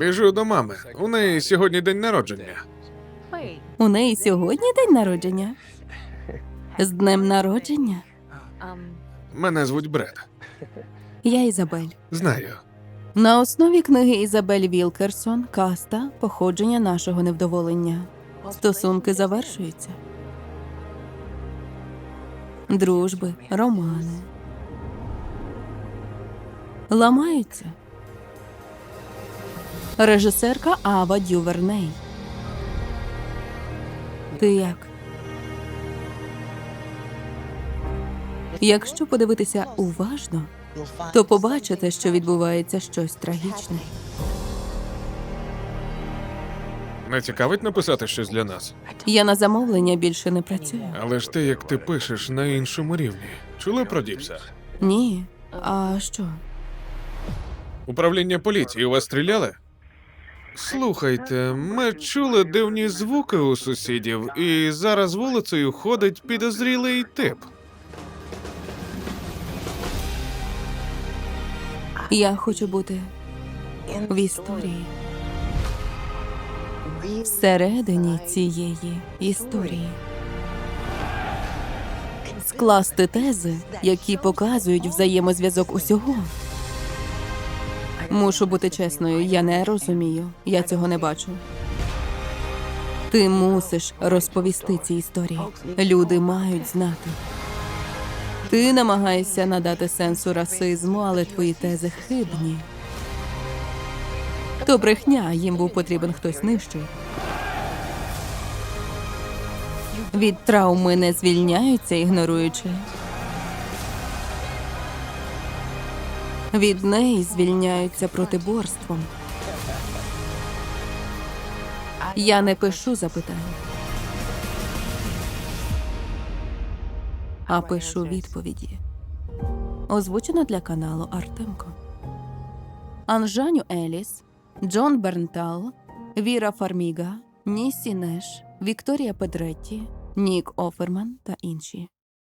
Біжу до мами. У неї сьогодні день народження. У неї сьогодні день народження. З днем народження. Мене звуть Бред. Я Ізабель. Знаю. На основі книги Ізабель Вілкерсон Каста Походження нашого невдоволення. Стосунки завершуються. Дружби, романи. Ламаються. Режисерка Ава Дюверней. Ти як? Якщо подивитися уважно, то побачите, що відбувається щось трагічне. Не цікавить написати щось для нас. Я на замовлення більше не працюю. Але ж ти, як ти пишеш, на іншому рівні. Чули про Діпса? Ні. А що? Управління поліції у вас стріляли? Слухайте, ми чули дивні звуки у сусідів, і зараз вулицею ходить підозрілий тип. Я хочу бути в історії. Всередині цієї історії. Скласти тези, які показують взаємозв'язок усього. Мушу бути чесною, я не розумію. Я цього не бачу. Ти мусиш розповісти ці історії. Люди мають знати. Ти намагаєшся надати сенсу расизму, але твої тези хибні. То брехня, їм був потрібен хтось нижчий. Від травми не звільняються, ігноруючи. Від неї звільняються протиборством. Я не пишу запитань, а пишу відповіді. Озвучено для каналу Артемко. Анжаню Еліс, Джон Бернтал, Віра Фарміга, Нісі Неш, Вікторія Педретті, Нік Оферман та інші.